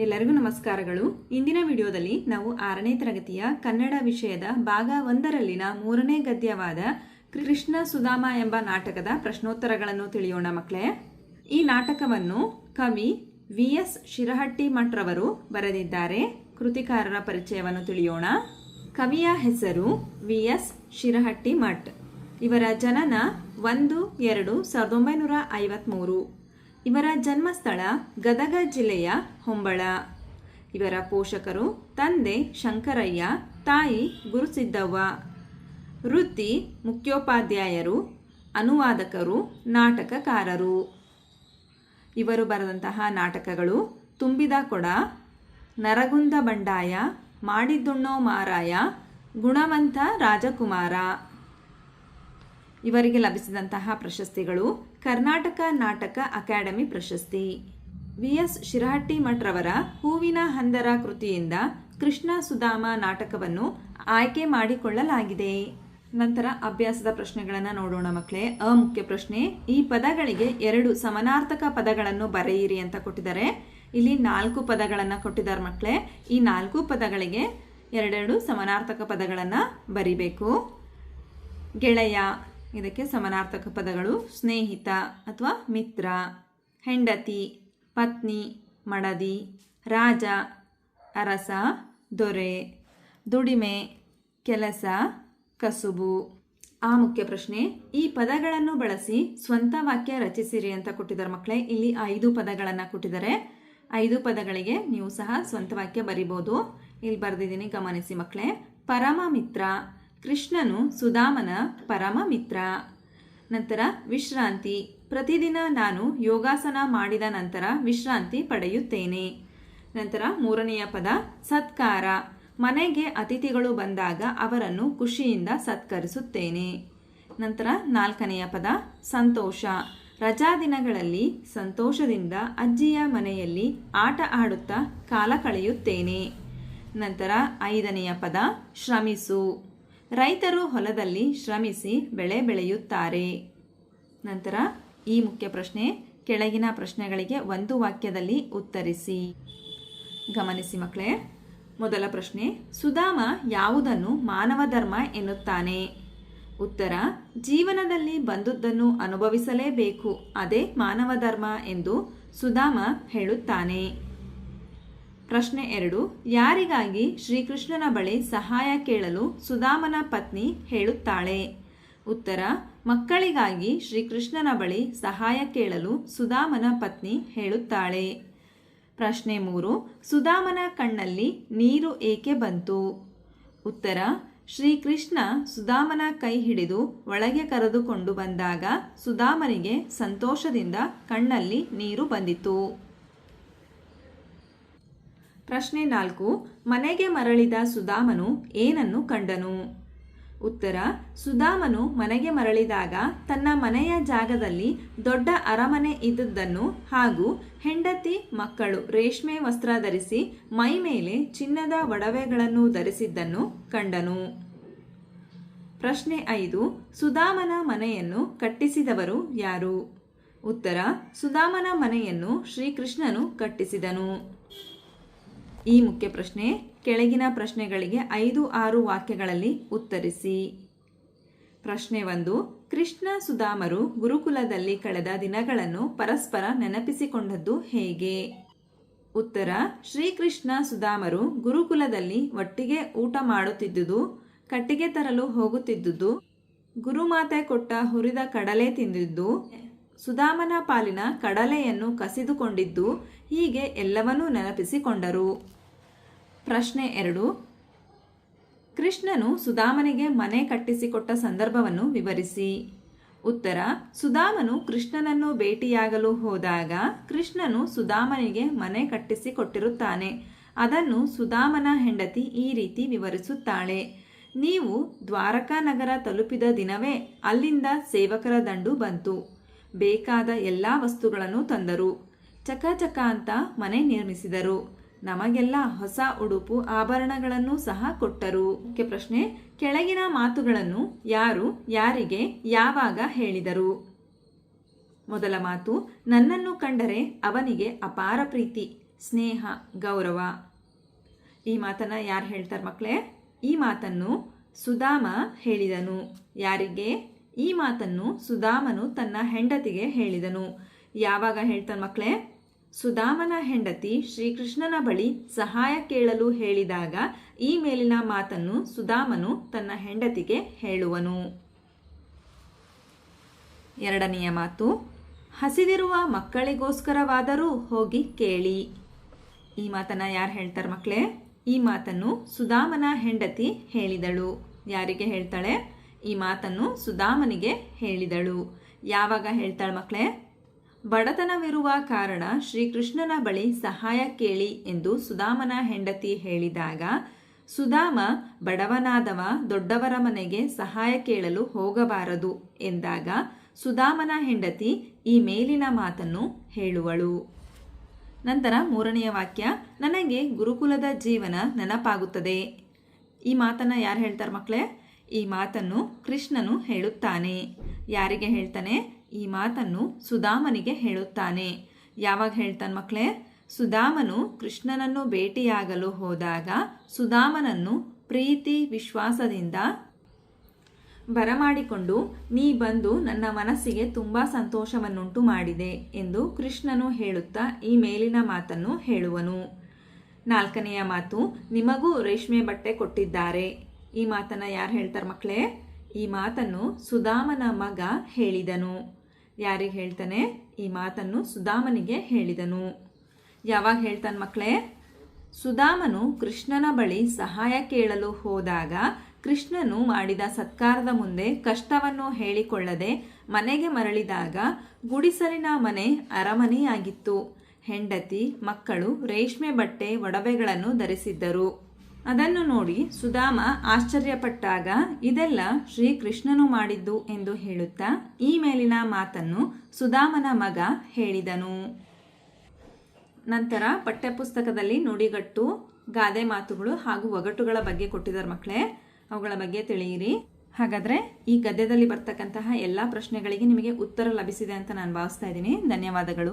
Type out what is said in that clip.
ಎಲ್ಲರಿಗೂ ನಮಸ್ಕಾರಗಳು. ಇಂದಿನ ವಿಡಿಯೋದಲ್ಲಿ ನಾವು ಆರನೇ ತರಗತಿಯ ಕನ್ನಡ ವಿಷಯದ ಭಾಗ ಒಂದರಲ್ಲಿನ ಮೂರನೇ ಗದ್ಯವಾದ ಕೃಷ್ಣ ಸುಧಾಮ ಎಂಬ ನಾಟಕದ ಪ್ರಶ್ನೋತ್ತರಗಳನ್ನು ತಿಳಿಯೋಣ ಮಕ್ಕಳೇ. ಈ ನಾಟಕವನ್ನು ಕವಿ ವಿ ಎಸ್ ಶಿರಹಟ್ಟಿ ಮಠ್ರವರು ಬರೆದಿದ್ದಾರೆ. ಕೃತಿಕಾರರ ಪರಿಚಯವನ್ನು ತಿಳಿಯೋಣ. ಕವಿಯ ಹೆಸರು ವಿ ಎಸ್ ಶಿರಹಟ್ಟಿ ಮಠ್. ಇವರ ಜನನ ಒಂದು ಎರಡು ಸಾವಿರದ ಒಂಬೈನೂರ ಐವತ್ತ್ಮೂರು ಇವರ ಜನ್ಮಸ್ಥಳ ಗದಗ ಜಿಲ್ಲೆಯ ಹೊಂಬಳ. ಇವರ ಪೋಷಕರು ತಂದೆ ಶಂಕರಯ್ಯ, ತಾಯಿ ಗುರುಸಿದ್ದವ್ವ. ವೃತ್ತಿ ಮುಖ್ಯೋಪಾಧ್ಯಾಯರು, ಅನುವಾದಕರು, ನಾಟಕಕಾರರು. ಇವರು ಬರೆದಂತಹ ನಾಟಕಗಳು ತುಂಬಿದ ಕೊಡ, ನರಗುಂದ ಬಂಡಾಯ ಮಾಡಿದ್ದುಣ್ಣೋ ಮಾರಾಯ, ಗುಣವಂತ ರಾಜಕುಮಾರ. ಇವರಿಗೆ ಲಭಿಸಿದಂತಹ ಪ್ರಶಸ್ತಿಗಳು ಕರ್ನಾಟಕ ನಾಟಕ ಅಕಾಡೆಮಿ ಪ್ರಶಸ್ತಿ. ವಿ ಎಸ್ ಶಿರಹಟ್ಟಿ ಮಠ್ರವರ ಹೂವಿನ ಹಂದರ ಕೃತಿಯಿಂದ ಕೃಷ್ಣ ಸುಧಾಮ ನಾಟಕವನ್ನು ಆಯ್ಕೆ ಮಾಡಿಕೊಳ್ಳಲಾಗಿದೆ. ನಂತರ ಅಭ್ಯಾಸದ ಪ್ರಶ್ನೆಗಳನ್ನು ನೋಡೋಣ ಮಕ್ಕಳೇ ಅ ಮುಖ್ಯ ಪ್ರಶ್ನೆ, ಈ ಪದಗಳಿಗೆ ಎರಡು ಸಮನಾರ್ಥಕ ಪದಗಳನ್ನು ಬರೆಯಿರಿ ಅಂತ ಕೊಟ್ಟಿದ್ದಾರೆ. ಇಲ್ಲಿ ನಾಲ್ಕು ಪದಗಳನ್ನು ಕೊಟ್ಟಿದ್ದಾರೆ ಮಕ್ಕಳೇ ಈ ನಾಲ್ಕು ಪದಗಳಿಗೆ ಎರಡೆರಡು ಸಮನಾರ್ಥಕ ಪದಗಳನ್ನು ಬರಿಬೇಕು. ಗೆಳೆಯ ಇದಕ್ಕೆ ಸಮಾನಾರ್ಥಕ ಪದಗಳು ಸ್ನೇಹಿತ ಅಥವಾ ಮಿತ್ರ, ಹೆಂಡತಿ, ಪತ್ನಿ, ಮಡದಿ, ರಾಜ, ಅರಸ, ದೊರೆ, ದುಡಿಮೆ, ಕೆಲಸ, ಕಸುಬು. ಆ ಮುಖ್ಯ ಪ್ರಶ್ನೆ, ಈ ಪದಗಳನ್ನು ಬಳಸಿ ಸ್ವಂತ ವಾಕ್ಯ ರಚಿಸಿರಿ ಅಂತ ಕೊಟ್ಟಿದ್ದಾರೆ ಮಕ್ಕಳೇ. ಇಲ್ಲಿ ಐದು ಪದಗಳನ್ನು ಕೊಟ್ಟಿದ್ದಾರೆ. ಐದು ಪದಗಳಿಗೆ ನೀವು ಸಹ ಸ್ವಂತ ವಾಕ್ಯ ಬರಿಬೋದು. ಇಲ್ಲಿ ಬರೆದಿದ್ದೀನಿ, ಗಮನಿಸಿ ಮಕ್ಕಳೇ. ಪರಮ ಮಿತ್ರ ಕೃಷ್ಣನು ಸುಧಾಮನ ಪರಮ ಮಿತ್ರ. ನಂತರ ವಿಶ್ರಾಂತಿ. ಪ್ರತಿದಿನ ನಾನು ಯೋಗಾಸನ ಮಾಡಿದ ನಂತರ ವಿಶ್ರಾಂತಿ ಪಡೆಯುತ್ತೇನೆ. ನಂತರ ಮೂರನೆಯ ಪದ, ಸತ್ಕಾರ. ಮನೆಗೆ ಅತಿಥಿಗಳು ಬಂದಾಗ ಅವರನ್ನು ಖುಷಿಯಿಂದ ಸತ್ಕರಿಸುತ್ತೇನೆ. ನಂತರ ನಾಲ್ಕನೆಯ ಪದ, ಸಂತೋಷ. ರಜಾ ದಿನಗಳಲ್ಲಿ ಸಂತೋಷದಿಂದ ಅಜ್ಜಿಯ ಮನೆಯಲ್ಲಿ ಆಟ ಆಡುತ್ತಾ ಕಾಲ ಕಳೆಯುತ್ತೇನೆ. ನಂತರ ಐದನೆಯ ಪದ, ಶ್ರಮಿಸು. ರೈತರು ಹೊಲದಲ್ಲಿ ಶ್ರಮಿಸಿ ಬೆಳೆ ಬೆಳೆಯುತ್ತಾರೆ. ನಂತರ ಈ ಮುಖ್ಯ ಪ್ರಶ್ನೆ, ಕೆಳಗಿನ ಪ್ರಶ್ನೆಗಳಿಗೆ ಒಂದು ವಾಕ್ಯದಲ್ಲಿ ಉತ್ತರಿಸಿ. ಗಮನಿಸಿ ಮಕ್ಕಳೇ, ಮೊದಲ ಪ್ರಶ್ನೆ, ಸುಧಾಮ ಯಾವುದನ್ನು ಮಾನವ ಧರ್ಮ ಎನ್ನುತ್ತಾನೆ? ಉತ್ತರ, ಜೀವನದಲ್ಲಿ ಬಂದದ್ದನ್ನು ಅನುಭವಿಸಲೇಬೇಕು, ಅದೇ ಮಾನವ ಧರ್ಮ ಎಂದು ಸುಧಾಮ ಹೇಳುತ್ತಾನೆ. ಪ್ರಶ್ನೆ ಎರಡು, ಯಾರಿಗಾಗಿ ಶ್ರೀಕೃಷ್ಣನ ಬಳಿ ಸಹಾಯ ಕೇಳಲು ಸುಧಾಮನ ಪತ್ನಿ ಹೇಳುತ್ತಾಳೆ? ಉತ್ತರ, ಮಕ್ಕಳಿಗಾಗಿ ಶ್ರೀಕೃಷ್ಣನ ಬಳಿ ಸಹಾಯ ಕೇಳಲು ಸುಧಾಮನ ಪತ್ನಿ ಹೇಳುತ್ತಾಳೆ. ಪ್ರಶ್ನೆ ಮೂರು, ಸುಧಾಮನ ಕಣ್ಣಲ್ಲಿ ನೀರು ಏಕೆ ಬಂತು? ಉತ್ತರ, ಶ್ರೀಕೃಷ್ಣ ಸುಧಾಮನ ಕೈ ಹಿಡಿದು ಒಳಗೆ ಕರೆದುಕೊಂಡು ಬಂದಾಗ ಸುಧಾಮನಿಗೆ ಸಂತೋಷದಿಂದ ಕಣ್ಣಲ್ಲಿ ನೀರು ಬಂದಿತು ಪ್ರಶ್ನೆ ನಾಲ್ಕು, ಮನೆಗೆ ಮರಳಿದ ಸುಧಾಮನು ಏನನ್ನು ಕಂಡನು? ಉತ್ತರ, ಸುಧಾಮನು ಮನೆಗೆ ಮರಳಿದಾಗ ತನ್ನ ಮನೆಯ ಜಾಗದಲ್ಲಿ ದೊಡ್ಡ ಅರಮನೆ ಇದ್ದದ್ದನ್ನು ಹಾಗೂ ಹೆಂಡತಿ, ಮಕ್ಕಳು ರೇಷ್ಮೆ ವಸ್ತ್ರ ಧರಿಸಿ ಮೈ ಮೇಲೆ ಚಿನ್ನದ ಒಡವೆಗಳನ್ನು ಧರಿಸಿದ್ದನ್ನು ಕಂಡನು. ಪ್ರಶ್ನೆ ಐದು, ಸುಧಾಮನ ಮನೆಯನ್ನು ಕಟ್ಟಿಸಿದವರು ಯಾರು? ಉತ್ತರ, ಸುಧಾಮನ ಮನೆಯನ್ನು ಶ್ರೀಕೃಷ್ಣನು ಕಟ್ಟಿಸಿದನು. ಈ ಮುಖ್ಯ ಪ್ರಶ್ನೆ, ಕೆಳಗಿನ ಪ್ರಶ್ನೆಗಳಿಗೆ ಐದು ಆರು ವಾಕ್ಯಗಳಲ್ಲಿ ಉತ್ತರಿಸಿ. ಪ್ರಶ್ನೆ ಒಂದು, ಕೃಷ್ಣ ಸುಧಾಮರು ಗುರುಕುಲದಲ್ಲಿ ಕಳೆದ ದಿನಗಳನ್ನು ಪರಸ್ಪರ ನೆನಪಿಸಿಕೊಂಡದ್ದು ಹೇಗೆ? ಉತ್ತರ, ಶ್ರೀಕೃಷ್ಣ ಸುಧಾಮರು ಗುರುಕುಲದಲ್ಲಿ ಒಟ್ಟಿಗೆ ಊಟ ಮಾಡುತ್ತಿದ್ದುದು, ಕಟ್ಟಿಗೆ ತರಲು ಹೋಗುತ್ತಿದ್ದುದು, ಗುರುಮಾತೆ ಕೊಟ್ಟ ಹುರಿದ ಕಡಲೆ ತಿಂದಿದ್ದು ಸುಧಾಮನ ಪಾಲಿನ ಕಡಲೆಯನ್ನು ಕಸಿದುಕೊಂಡಿದ್ದು ಹೀಗೆ ಎಲ್ಲವನ್ನೂ ನೆನಪಿಸಿಕೊಂಡರು. ಪ್ರಶ್ನೆ ಎರಡು. ಕೃಷ್ಣನು ಸುಧಾಮನಿಗೆ ಮನೆ ಕಟ್ಟಿಸಿಕೊಟ್ಟ ಸಂದರ್ಭವನ್ನು ವಿವರಿಸಿ. ಉತ್ತರ. ಸುಧಾಮನು ಕೃಷ್ಣನನ್ನು ಭೇಟಿಯಾಗಲು ಹೋದಾಗ ಕೃಷ್ಣನು ಸುಧಾಮನಿಗೆ ಮನೆ ಕಟ್ಟಿಸಿಕೊಟ್ಟಿರುತ್ತಾನೆ. ಅದನ್ನು ಸುಧಾಮನ ಹೆಂಡತಿ ಈ ರೀತಿ ವಿವರಿಸುತ್ತಾಳೆ. ನೀವು ದ್ವಾರಕಾ ನಗರ ತಲುಪಿದ ದಿನವೇ ಅಲ್ಲಿಂದ ಸೇವಕರ ದಂಡು ಬಂತು. ಬೇಕಾದ ಎಲ್ಲ ವಸ್ತುಗಳನ್ನು ತಂದರು. ಚಕ ಚಕ ಅಂತ ಮನೆ ನಿರ್ಮಿಸಿದರು. ನಮಗೆಲ್ಲ ಹೊಸ ಉಡುಪು ಆಭರಣಗಳನ್ನು ಸಹ ಕೊಟ್ಟರು. ಪ್ರಶ್ನೆ, ಕೆಳಗಿನ ಮಾತುಗಳನ್ನು ಯಾರು, ಯಾರಿಗೆ, ಯಾವಾಗ ಹೇಳಿದರು? ಮೊದಲ ಮಾತು, ನನ್ನನ್ನು ಕಂಡರೆ ಅವನಿಗೆ ಅಪಾರ ಪ್ರೀತಿ, ಸ್ನೇಹ, ಗೌರವ. ಈ ಮಾತನ್ನು ಯಾರು ಹೇಳ್ತಾರೆ ಮಕ್ಕಳೇ ಈ ಮಾತನ್ನು ಸುಧಾಮ ಹೇಳಿದನು. ಯಾರಿಗೆ? ಈ ಮಾತನ್ನು ಸುಧಾಮನು ತನ್ನ ಹೆಂಡತಿಗೆ ಹೇಳಿದನು. ಯಾವಾಗ ಹೇಳ್ತಾನೆ ಮಕ್ಕಳೇ ಸುಧಾಮನ ಹೆಂಡತಿ ಶ್ರೀಕೃಷ್ಣನ ಬಳಿ ಸಹಾಯ ಕೇಳಲು ಹೇಳಿದಾಗ ಈ ಮೇಲಿನ ಮಾತನ್ನು ಸುಧಾಮನು ತನ್ನ ಹೆಂಡತಿಗೆ ಹೇಳುವನು. ಎರಡನೆಯ ಮಾತು, ಹಸಿದಿರುವ ಮಕ್ಕಳಿಗೋಸ್ಕರವಾದರೂ ಹೋಗಿ ಕೇಳಿ. ಈ ಮಾತನ್ನು ಯಾರು ಹೇಳ್ತಾರೆ ಮಕ್ಕಳೇ ಈ ಮಾತನ್ನು ಸುಧಾಮನ ಹೆಂಡತಿ ಹೇಳಿದಳು. ಯಾರಿಗೆ ಹೇಳ್ತಾಳೆ? ಈ ಮಾತನ್ನು ಸುಧಾಮನಿಗೆ ಹೇಳಿದಳು. ಯಾವಾಗ ಹೇಳ್ತಾಳೆ ಮಕ್ಕಳೇ? ಬಡತನವಿರುವ ಕಾರಣ ಶ್ರೀಕೃಷ್ಣನ ಬಳಿ ಸಹಾಯ ಕೇಳಿ ಎಂದು ಸುಧಾಮನ ಹೆಂಡತಿ ಹೇಳಿದಾಗ, ಸುಧಾಮ, ಬಡವನಾದವ ದೊಡ್ಡವರ ಮನೆಗೆ ಸಹಾಯ ಕೇಳಲು ಹೋಗಬಾರದು ಎಂದಾಗ ಸುಧಾಮನ ಹೆಂಡತಿ ಈ ಮೇಲಿನ ಮಾತನ್ನು ಹೇಳುವಳು. ನಂತರ ಮೂರನೆಯ ವಾಕ್ಯ, ನನಗೆ ಗುರುಕುಲದ ಜೀವನ ನೆನಪಾಗುತ್ತದೆ. ಈ ಮಾತನ್ನು ಯಾರು ಹೇಳ್ತಾರೆ ಮಕ್ಕಳೇ? ಈ ಮಾತನ್ನು ಕೃಷ್ಣನು ಹೇಳುತ್ತಾನೆ. ಯಾರಿಗೆ ಹೇಳ್ತಾನೆ? ಈ ಮಾತನ್ನು ಸುಧಾಮನಿಗೆ ಹೇಳುತ್ತಾನೆ. ಯಾವಾಗ ಹೇಳ್ತಾನೆ ಮಕ್ಕಳೇ ಸುಧಾಮನು ಕೃಷ್ಣನನ್ನು ಭೇಟಿಯಾಗಲು ಹೋದಾಗ ಸುಧಾಮನನ್ನು ಪ್ರೀತಿ ವಿಶ್ವಾಸದಿಂದ ಬರಮಾಡಿಕೊಂಡು, ನೀ ಬಂದು ನನ್ನ ಮನಸ್ಸಿಗೆ ತುಂಬ ಸಂತೋಷವನ್ನುಂಟು ಮಾಡಿದೆ ಎಂದು ಕೃಷ್ಣನು ಹೇಳುತ್ತಾ ಈ ಮೇಲಿನ ಮಾತನ್ನು ಹೇಳುವನು. ನಾಲ್ಕನೆಯ ಮಾತು, ನಿಮಗೂ ರೇಷ್ಮೆ ಬಟ್ಟೆ ಕೊಟ್ಟಿದ್ದಾರೆ. ಈ ಮಾತನ್ನು ಯಾರು ಹೇಳ್ತಾರೆ ಮಕ್ಕಳೇ ಈ ಮಾತನ್ನು ಸುಧಾಮನ ಮಗ ಹೇಳಿದನು. ಯಾರಿಗೆ ಹೇಳ್ತಾನೆ? ಈ ಮಾತನ್ನು ಸುಧಾಮನಿಗೆ ಹೇಳಿದನು. ಯಾವಾಗ ಹೇಳ್ತಾನೆ ಮಕ್ಕಳೇ ಸುಧಾಮನು ಕೃಷ್ಣನ ಬಳಿ ಸಹಾಯ ಕೇಳಲು ಹೋದಾಗ ಕೃಷ್ಣನು ಮಾಡಿದ ಸತ್ಕಾರದ ಮುಂದೆ ಕಷ್ಟವನ್ನು ಹೇಳಿಕೊಳ್ಳದೆ ಮನೆಗೆ ಮರಳಿದಾಗ ಗುಡಿಸಲಿನ ಮನೆ ಅರಮನೆಯಾಗಿತ್ತು. ಹೆಂಡತಿ, ಮಕ್ಕಳು ರೇಷ್ಮೆ ಬಟ್ಟೆ, ಒಡವೆಗಳನ್ನು ಧರಿಸಿದ್ದರು. ಅದನ್ನು ನೋಡಿ ಸುಧಾಮ ಆಶ್ಚರ್ಯಪಟ್ಟಾಗ, ಇದೆಲ್ಲ ಶ್ರೀಕೃಷ್ಣನು ಮಾಡಿದ್ದು ಎಂದು ಹೇಳುತ್ತಾ ಈ ಮೇಲಿನ ಮಾತನ್ನು ಸುಧಾಮನ ಮಗ ಹೇಳಿದನು. ನಂತರ ಪಠ್ಯಪುಸ್ತಕದಲ್ಲಿ ನುಡಿಗಟ್ಟು, ಗಾದೆ ಮಾತುಗಳು ಹಾಗೂ ಒಗಟುಗಳ ಬಗ್ಗೆ ಕೊಟ್ಟಿದ್ದಾರೆ ಮಕ್ಕಳೇ. ಅವುಗಳ ಬಗ್ಗೆ ತಿಳಿಯಿರಿ. ಹಾಗಾದರೆ ಈ ಗದ್ಯದಲ್ಲಿ ಬರ್ತಕ್ಕಂತಹ ಎಲ್ಲ ಪ್ರಶ್ನೆಗಳಿಗೆ ನಿಮಗೆ ಉತ್ತರ ಲಭಿಸಿದೆ ಅಂತ ನಾನು ಭಾವಿಸ್ತಾ ಇದ್ದೀನಿ. ಧನ್ಯವಾದಗಳು.